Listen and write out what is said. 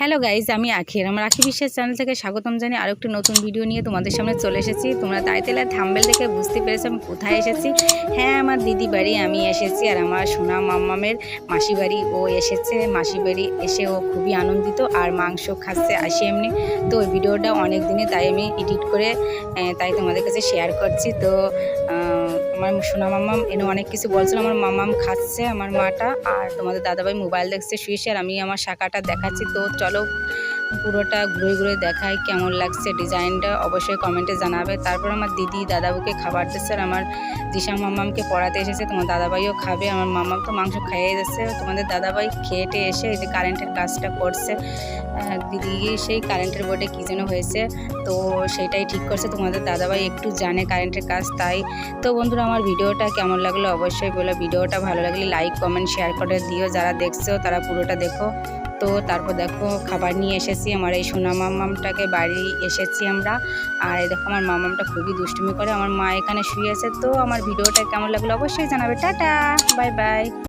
Hello guys আমি আখির। আমার আখি বিশ্বাস চ্যানেল থেকে স্বাগতম জানি আরও একটি নতুন ভিডিও নিয়ে তোমাদের সামনে চলে এসেছি। তোমরা টাইটেল আর থাম্বেল দেখে বুঝতে পেরেছ আমি কোথায় এসেছি। হ্যাঁ আমার দিদি বাড়ি আমি এসেছি আর আমার সোনা মাম্মামের মাসি বাড়ি ও এসেছে। মাসি বাড়ি এসে ও খুবই আনন্দিত আর মাংস খাচ্ছে আসে এমনি। তো ওই ভিডিওটা অনেক দিনে তাই আমি এডিট করে তাই তোমাদের কাছে শেয়ার করছি। তো আমার সোনা মামাম এনে অনেক কিছু বলছিল। আমার মামাম খাচ্ছে, আমার মাটা, আর তোমাদের দাদাভাই মোবাইল দেখছে শুয়েছে আর আমি আমার শাখাটা দেখাচ্ছি। তো চলো পুরোটা ঘুরে ঘুরে দেখায় কেমন লাগছে ডিজাইনটা অবশ্যই কমেন্টে জানাবে। তারপর আমার দিদি দাদাবুকে খাবার দিচ্ছে আর আমার দিশা মাম্মামকে পড়াতে এসেছে, তোমার দাদাভাইও খাবে, আমার মাম্মাম তো মাংস খাইয়ে যাচ্ছে তোমাদের দাদাভাই খেয়েটে এসে এই যে কারেন্টের কাজটা করছে দিদি সেই কারেন্টের বোর্ডে কী যেন হয়েছে, তো সেটাই ঠিক করছে। তোমাদের দাদাভাই একটু জানে কারেন্টের কাজ, তাই। তো বন্ধুরা, আমার ভিডিওটা কেমন লাগল অবশ্যই বলো। ভিডিওটা ভালো লাগলে লাইক কমেন্ট শেয়ার করে দিও। যারা দেখছ তারা পুরোটা দেখো। তো তারপর দেখো খাবার নিয়ে এসেছি, আমার এই সোনা মামামটাকে বাড়ি এসেছি আমরা। আর এই দেখো আমার মামামটা খুবই দুষ্টুমি করে, আমার মা এখানে শুয়ে আছে, তো আমার ভিডিওটা কেমন লাগল অবশ্যই জানাবে। টাটা, বাই বাই।